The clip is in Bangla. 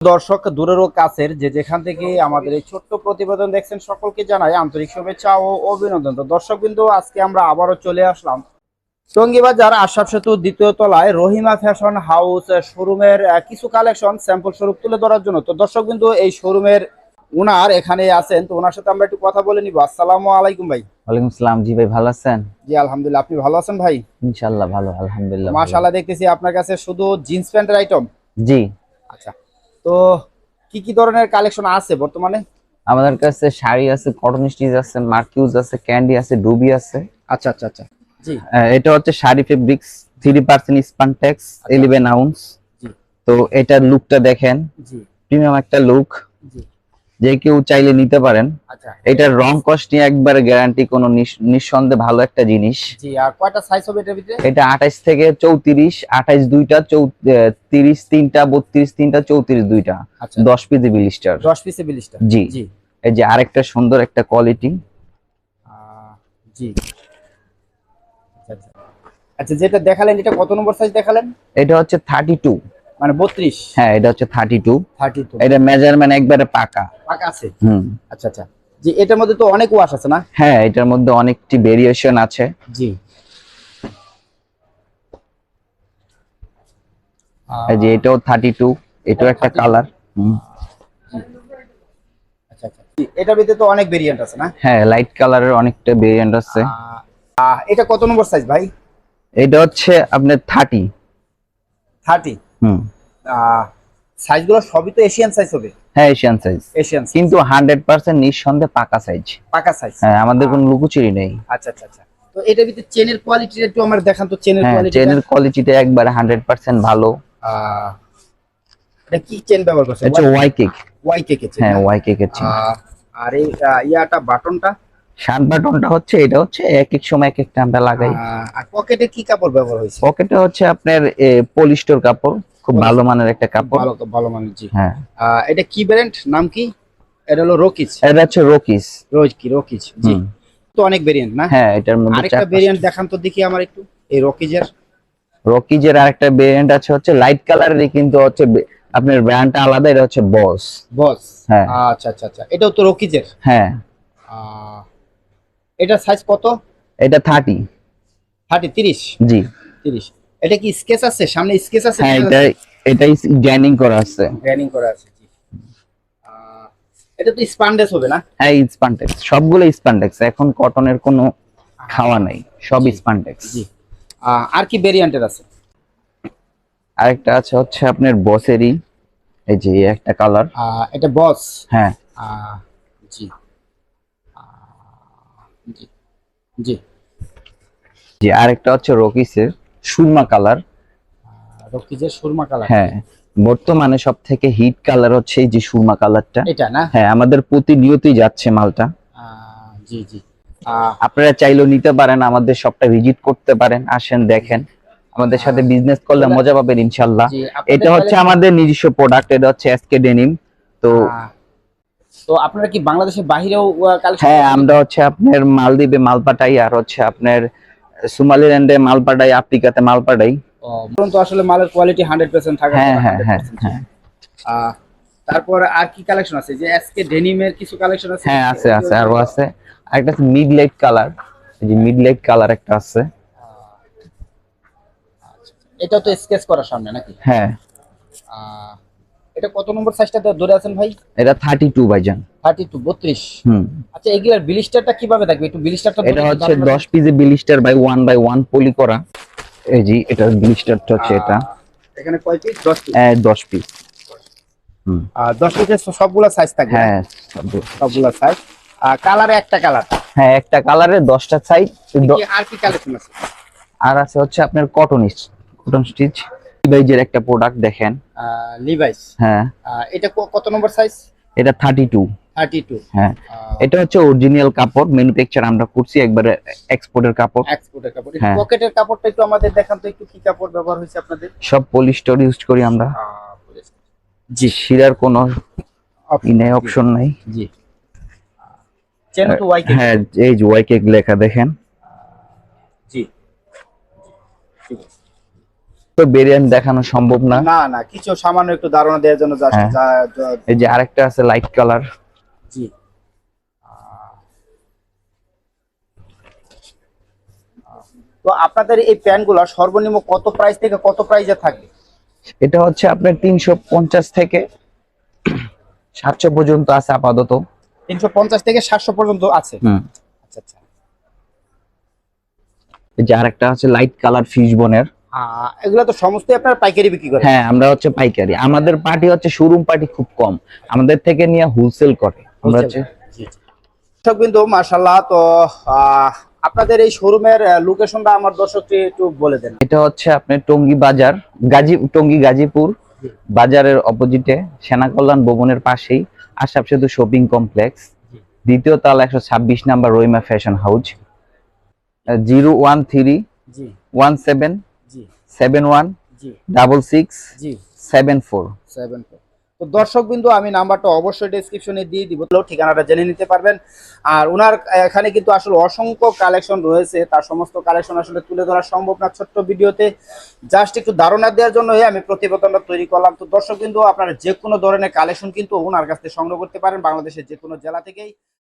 দর্শক দূরের ও কাছের যে যেখান থেকে আমাদের এই ছোট্ট প্রতিবেদন দেখছেন সকলকে জানাই আন্তরিক শুভেচ্ছা ও অভিনন্দন। তো দর্শক বিন্দু আজকে আমরা আবারও চলে আসলাম টঙ্গিবাজার আশাব সেতু দ্বিতীয় তলায় রহিমা ফ্যাশন হাউস শোরুমের কিছু কালেকশন স্যাম্পল স্বরূপ তুলে ধরার জন্য। তো দর্শক বিন্দু এই শোরুমের উনার এখানে আছেন তো ওনার সাথে আমরা একটু কথা বলে নিব। আসসালামু আলাইকুম ভাই। ওয়ালাইকুম সালাম। জি ভাই ভালো আছেন? জি আলহামদুলিল্লাহ। আপনি ভালো আছেন ভাই? ইনশাআল্লাহ ভালো আলহামদুলিল্লাহ ভালো। মাশাআল্লাহ দেখতেছি আপনার কাছে শুধু জিন্স প্যান্টের আইটেম জি। আচ্ছা। তো কি কি ধরনের কালেকশন আছে বর্তমানে? আমাদের কাছে শাড়ি আছে কটন স্টিচ আছে মার্কিউজ আছে ক্যান্ডি আছে ডুবি আছে। আচ্ছা আচ্ছা আচ্ছা। জি। এটা হচ্ছে sari fabrics three percent spandex eleven ounce জি। তো এটার লুকটা দেখেন। জি। প্রিমিয়াম একটা লুক জি। যে কেউ চাইলে নিতে পারেন। আচ্ছা। এটার রং কস্ট নিয়ে একবারে গ্যারান্টি কোনো নিস- নিঃসন্দেহে ভালো একটা জিনিস। জি আর কয়টা সাইজ হবে এটার ভিতরে? এটা আঠাইশ থেকে চৌত্রিশ আঠাইশ দুইটা তিরিশ তিনটা বত্রিশ তিনটা চৌত্রিশ দুইটা। আচ্ছা। দশ পিস বিলিস্টার। দশ পিসে বিলিশটা জি। জি। এই যে আরেকটা সুন্দর একটা কোয়ালিটি জি। আচ্ছা, আচ্ছা। আচ্ছা যেটা দেখালেন এটা কত নম্বর সাইজ দেখালেন? এটা হচ্ছে থার্টি টু মানে বত্রিশ? হ্যাঁ এটা হচ্ছে থার্টি টু থার্টি টু এটা মেজারমেন্ট একবারে পাকা। পাকা আছে? হুম। আচ্ছা আচ্ছা। জি এটার মধ্যে তো অনেক ওয়াশ আছে না? হ্যাঁ এটার মধ্যে অনেকটি ভেরিয়েশন আছে। জি। এই যে এটাও থার্টি টু এটাও একটা 32 কালার আচ্ছা আচ্ছা। এটার ভিতরে তো অনেক ভেরিয়েন্ট আছে না? হ্যাঁ লাইট কালারের অনেকটা ভেরিয়েন্ট আছে। এটা কত নম্বর সাইজ ভাই? এটা হচ্ছে আপনার থার্টি থার্টি হুম। সাইজগুলো সবই তো এশিয়ান সাইজ হবে। হ্যাঁ এশিয়ান সাইজ এশিয়ান কিন্তু হান্ড্রেড পার্সেন্ট নিঃসন্দেহে পাকা সাইজ পাকা সাইজ হ্যাঁ আমাদের কোনো লুকোচুরি নেই। আচ্ছা আচ্ছা আচ্ছা। তো এটার ভিতরে চেনের কোয়ালিটি একটু আমার দেখান তো চেনের কোয়ালিটি চেনের কোয়ালিটিটা একবারে হান্ড্রেড পার্সেন্ট ভালো। এটা কি চেন ব্যবহার করছে এটা Y KK Y K chain হ্যাঁ ওয়াই কেকের চেন আর এই ইয়াটা বাটনটা? শার্ট বাটনটা হচ্ছে এটা হচ্ছে এক এক সময় এক একটা আমরা লাগাই। আর পকেটে কি কাপড় ব্যবহার হয়েছে? পকেটে হচ্ছে আপনার পলিস্টোর কাপড়। খুব ভালো। মানের একটা কাপড়। ভালো ভালো মানের জি। হ্যাঁ। এটা কি ব্র্যান্ড নাম কি? এটা হলো রকিজ এটা হচ্ছে রকিস রোজ কি রকিজ জি। তো অনেক ভেরিয়েন্ট না? হ্যাঁ এটার মধ্যে আরেকটা ভেরিয়েন্ট দেখান তো দেখি আমার একটু। এই রকিজের রকিজের আরেকটা ভেরিয়েন্ট আছে হচ্ছে লাইট কালারেরই কিন্তু হচ্ছে আপনার ব্র্যান্ডটা আলাদা এটা হচ্ছে বস বস হ্যাঁ। আচ্ছা আচ্ছা আচ্ছা। এটাও তো রকিজের হ্যাঁ। এটা সাইজ কত? এটা থার্টি থার্টি তিরিশ? জি। তিরিশ। এটা কি স্কেচ আছে? সামনে স্কেচ আছে? হ্যাঁ এটা এটাই জাইনিং করা আছে। গ্যানিং করা আছে জি। এটা তো স্পান্ডেস হবে না? হ্যাঁ স্পানটেক্স সবগুলো স্পানটেক্স এখন কটনের কোনো খাওয়া নাই। সব স্পানটেক্স জি। আর কি ভেরিয়েন্টের আছে? আরেকটা আছে হচ্ছে আপনার বসেরই। এই যে একটা কালার এটা বস? হ্যাঁ। জি। জি। জি আরেকটা হচ্ছে রকিসের। সুরমা কালার। সুরমা কালার। হ্যাঁ বর্তমানে সব থেকে হিট কালার হচ্ছে এই যে সুরমা কালারটা। এটা না? হ্যাঁ আমাদের প্রতিনিয়তই যাচ্ছে মালটা। জি জি। আপনারা চাইলেও নিতে পারেন আমাদের সবটা ভিজিট করতে পারেন আসেন দেখেন। আমাদের সাথে বিজনেস করলে মজা পাবেন ইনশাল্লাহ। এটা হচ্ছে আমাদের নিজস্ব প্রোডাক্ট এটা হচ্ছে এসকে ডেনিম তো তো আপনারা কি বাংলাদেশের বাহিরেও কালেকশন হ্যাঁ আমরা হচ্ছে আপনার মালদ্বীপে মাল পাঠাই আর হচ্ছে আপনার সোমালিল্যান্ডে মাল পাঠাই আফ্রিকাতে মাল পাঠাই। তো আসলে মালের কোয়ালিটি হান্ড্রেড পার্সেন্ট থাকে হ্যাঁ হ্যাঁ হ্যাঁ হ্যাঁ। তারপর আর কি কালেকশন আছে? যে এসকে ডেনিমের কিছু কালেকশন আছে? হ্যাঁ আছে আছে আরও আছে। আরেকটা আছে মিড লাইট কালার এই যে মিড লাইট কালার একটা আছে। এটা তো স্কেচ করা সামনে নাকি? হ্যাঁ। এটা কত নম্বর সাইজটা ধরে আছেন ভাই? এটা থার্টি টু ভাইজান। থার্টি টু বত্রিশ? হুম। আচ্ছা এগুলার বিলিস্টারটা কীভাবে থাকবে? একটু বিলিস্টারটা এটা হচ্ছে দশ পিসে blister by one by one poly করা। এই যে এটা বিলিস্টারটা হচ্ছে এটা। এখানে কয় পিস দশ পিস হ্যাঁ, দশ পিস হুম। দশ পিসের সবগুলা সাইজ থাকবে? হ্যাঁ সব- সবগুলা সাইজ আর কালারে একটা কালার হ্যাঁ একটা কালারে দশটা সাইজ আর কি কালেকশন আছে? আর আছে হচ্ছে আপনার কটন স্টিচ কটন স্টিচ ডিভাইজের একটা প্রোডাক্ট দেখেন। লিভাইস হ্যাঁ। এটা কত নম্বর সাইজ এটা থার্টি টু থার্টি টু হ্যাঁ এটা হচ্ছে অরিজিনাল কাপড় ম্যানুফ্যাকচার আমরা করছি একবারে এক্সপোর্টের কাপড়। এক্সপোর্টের কাপড়। হ্যাঁ। পকেটের কাপড়টা একটু আমাদের দেখান তো একটু কি কাপড় ব্যবহার হয়েছে আপনাদের? সব পলিস্টার ইউজ করি আমরা। জি। শিরার কোনো অপশন নাই জি। চেন হ্যাঁ এই যে ওয়াই কেক লেখা দেখেন। জি। ভেরিয়েন্ট দেখানো সম্ভব না। না না কিছু সামান্য একটু ধারণা দেওয়ার জন্য হ্যাঁ। এই যে আরেকটা আছে লাইট কালার জি। তো আপনাদের এই প্যান্টগুলো সর্বনিম্ন কত প্রাইস থেকে কত প্রাইসে থাকে এটা হচ্ছে আপনার তিনশো পঞ্চাশ থেকে সাতশো পর্যন্ত আছে আপাতত। তিনশো পঞ্চাশ থেকে সাতশো পর্যন্ত আছে? হুম। আচ্ছা আচ্ছা। এই যে আরেকটা হচ্ছে লাইট কালার ফিশ বনের এগুলো তো সমস্তই আপনার পাইকারি বিক্রি করে হ্যাঁ আমরা হচ্ছে পাইকারি। আমাদের পার্টি হচ্ছে শোরুম পার্টি খুব কম। আমাদের থেকে নিয়ে হোলসেল করে। আমরা হচ্ছে। দর্শক বিন্দু মাশাল্লাহ তো আপনাদের এই শোরুমের লোকেশনটা আমার দর্শককে একটু বলে দেন। এটা হচ্ছে আপনার টঙ্গী বাজার গাজী টঙ্গী গাজীপুর বাজারের অপোজিটে সেনা কল্যাণ ভবনের পাশেই আশাপ সেতু শপিং কমপ্লেক্স দ্বিতীয় তালা একশো ছাব্বিশ number Rahima fashion house zero one three one seven seven one জি। Double six seven four seven তো দর্শক বিন্দু আমি নাম্বারটা অবশ্যই ডেসক্রিপশনে দিয়ে দিব। ঠিকানাটা জেনে নিতে পারবেন। আর ওনার এখানে কিন্তু আসলে অসংখ্য কালেকশন রয়েছে। তার সমস্ত কালেকশন আসলে তুলে ধরা সম্ভব না ছোট্ট ভিডিওতে। জাস্ট একটু ধারণা দেওয়ার জন্যই আমি প্রতিবেদনটা তৈরি করলাম। তো দর্শক বিন্দু আপনারা যে কোনো ধরনের কালেকশন কিন্তু ওনার কাছ থেকে সংগ্রহ করতে পারেন বাংলাদেশের যে কোনো জেলা থেকেই।